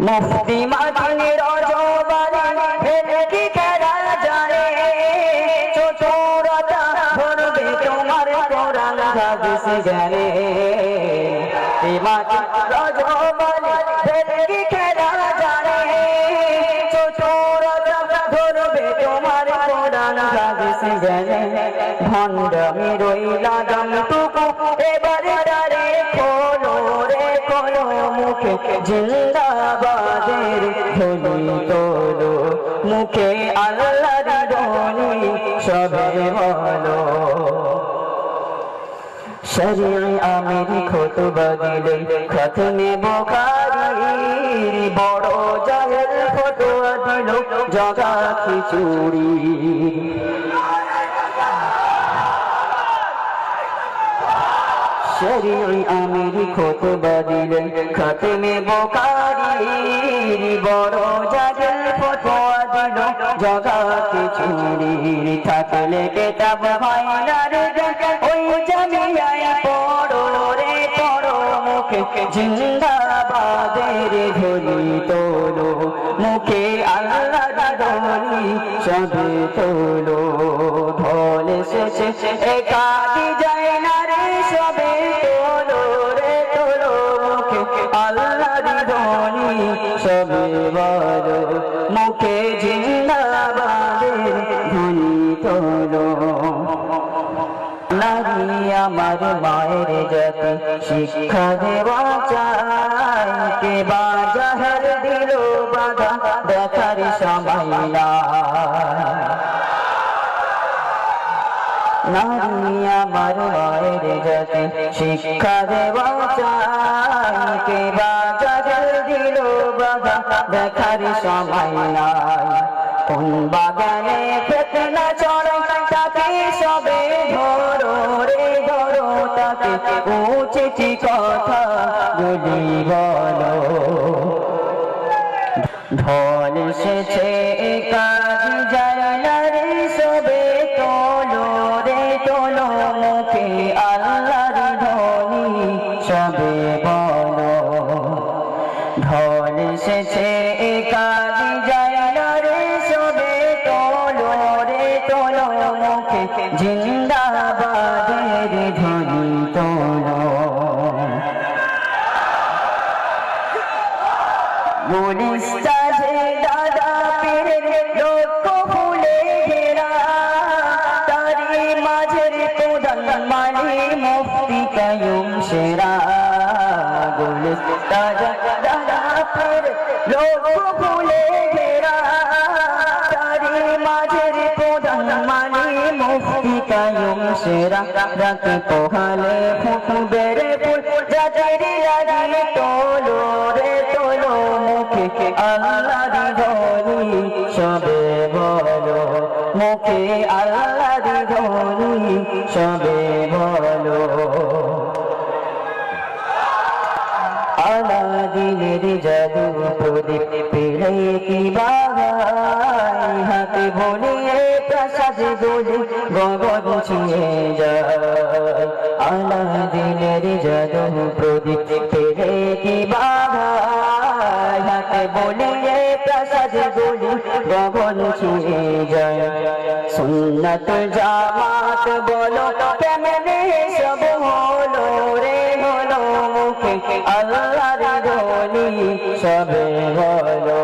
মুফতি মাদিনী রজবারি ভেলকি খেলা জানে চতুরতা ভরবে তোমার কোরআন হাদিস জ্ঞানে মাটি রজবারি ভেলকি খেলা জানে চতুরতা ভরবে তোমার কোরআন হাদিস জ্ঞানে ভণ্ডামি রইলা দমটুকু এবারে তারে খোলো মুখে জিন্দাবাদের ধ্বনি তোলো, মুখে আল্লাহর ধ্বনি সবে বলো। শরীর আমির খুতবা দিলে, খতমে বোখারির বড় জাহেল ফতোয়া দিল, জগা খিচুড়ি। শরীর আমির খুতবা দিলে খতমে বোখারির বড় জাহেল ফতোয়া দিল। জগা খিচুড়ির থাকলে কেতাব হয় না রে, ওই জামিয়ায় পড়ো রে পড়ো মুখে। জিন্দাবাদের ধ্বনি তোলো, মুখে আল্লাহর ধ্বনি সবে তোলো। ঢল এসেছে একাদি সবে বলো মুখে জিন্দাবাদের ধ্বনি নারী আমার মায়ের শিক্ষা দেওয়া চাই কে বাজার দিল বাধা দেখার সময় নারী আমার মায়ের শিক্ষা দেওয়া চাই কে বাজার বাধা দেখার সময় নাই। কোন বাগানে ফেতনা চড়ো তাকে সবে ধরো রে ধরো, তাকে উচিত কথা যদি বলো। ঢল এসেছে কাজ পুলিশ সাজে দাদা পীরের লোক ফুলে ঘেরা তারি মাঝের প্রধান মালি মালি মুফতি কায়ুম সেরা। রাতে পোহালে ফুটবে মুখে আল্লাহর ধনি সবে বলো। আলাদিনের জাদু প্রদীপ কি বাগাই হাতে ভুলিয়ে প্রসাদ দোলে গগন ছুঁয়ে যায়। আলাদিনের জাদু প্রদীপ কি হাতে দোলে গগন যায়। সুন্নত জামাত বলো কেমনে সব হলো রে হলো মুখে। আল্লাহর ধনি সবে বলো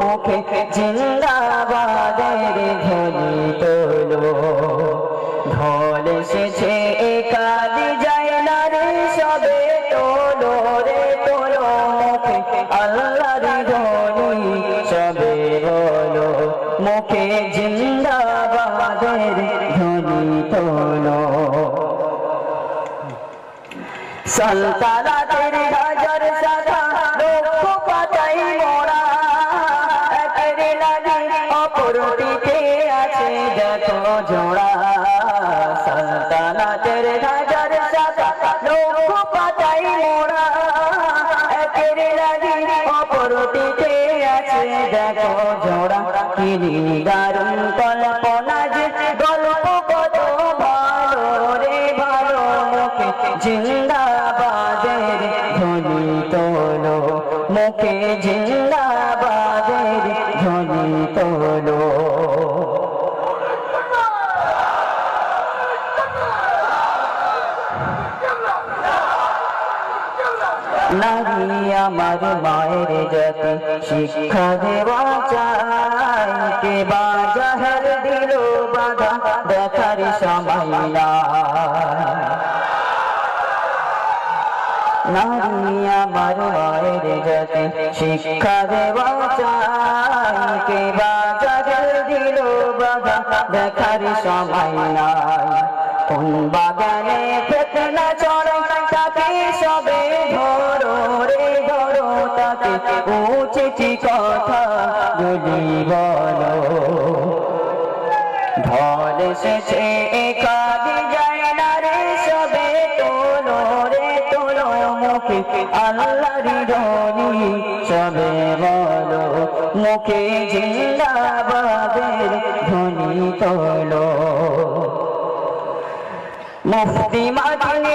মুখে। জিন্দাবাদের ধ্বনি তোলো। ঢল এসেছে কালি যায় না রে সবে তোলো রে তোলো মুখে। আল্লাহর সন্তানাদের হাজার সাদা লক্ষ পাতাই মোরা। একের লাগি অপরটিতে আছে দেখো জোড়া। সন্তানাদের হাজার সাদা লক্ষ পাতাই মোরা। একের লাগি অপরটিতে আছে দেখো জোড়া। কিনি দারুণ কল্পনা নারী আমার মায়ের জাতি। শিক্ষা দেওয়া চাই কে বাজার দিল বাধা দেখার সময় নারী আমার মায়ের জাতি, শিক্ষা দেওয়া চাই কে বাজার দিল বাধা দেখার সময় নাই। কোন বাগানে সবে ধরো রে ধরো তাকে। উচিত কথা গুলি বলো। কাজে যায় না রে সবে তোলো রে তোলো মুখে। আল্লাহর রনি সবে বলো। মুখে জিন্দাবাদের ধ্বনি তোলো। মুফতি মাটিনি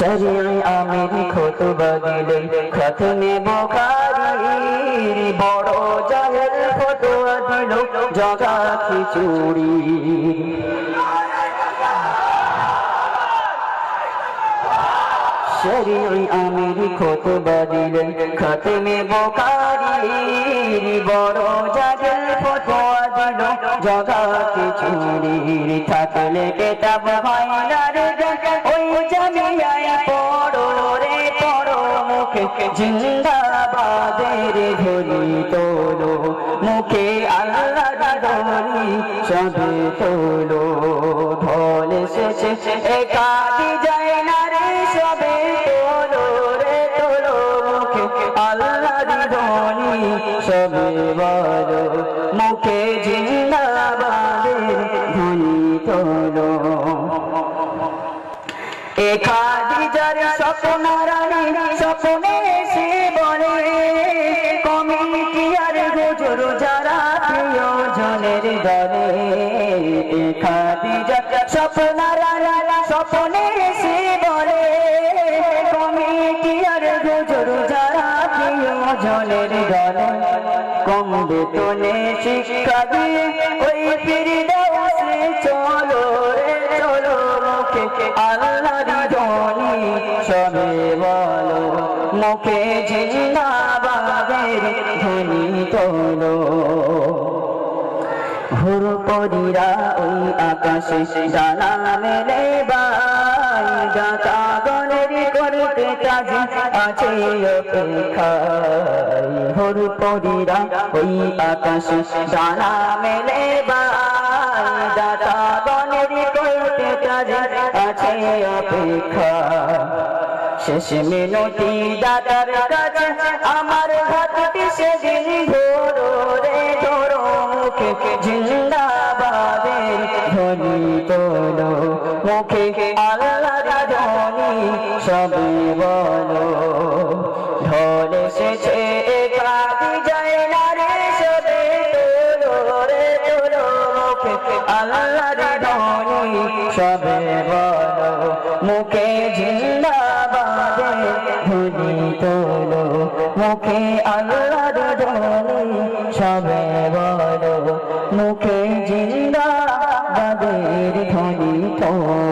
শরিয়ায় আমির খতবা দিলে খতমে বোখারির বড় জাহেল ফতোয়া দিল জগা খিচুড়ি শরীর আমির খতবা দিলেন খতমে বোকারির বড় জাগের ফতোয়া দিল। জগাতে চুরির থাকলে কেতাব হয় ওই জামিয়ায় পড়ো রে, পড়ো মুখে। জিন্দাবাদের ধরি তোলো, মুখে আল্লাহ সবে তোলো। ঢল এসেছে একাদি যার স্বপ্ন রানী, স্বপ্নে সে বলে কমিটি আর গুজর যারা প্রিয় জনের দলে? যার স্বপ্ন রানী, স্বপ্নে সে বলে কমিটি আর গুজর যারা প্রিয় জনের দলে? কম বেতনে শিক্ষা দিয়ে, ওই ফিরে সে চলো। মুখে আল্লাহর ধ্বনি সবে বলো, মুখে জিন্দাবাদের ধ্বনি তোলো। হুর পরিরা ওই আকাশে জানা মেলে বাই করতে কাজে আছে অপেক্ষায়। পরিরা ওই আকাশে জানা মেলে বাই অপেক্ষা শেষ মিনতি দাদার কাছে আমার সেদিন ধরো রে ধরো মুখে। জিন্দাবাদের তোলো, মুখে বলো। এসেছে যায় না রে, সবে তোলো রে, তোলো মুখে। সবে বলো। মুখে জিন্দাবাদে ধুলি তোলো মুখে আল্লাহর ধনি সবে বলো মুখে জিন্দাবাদে ধনি তোলো।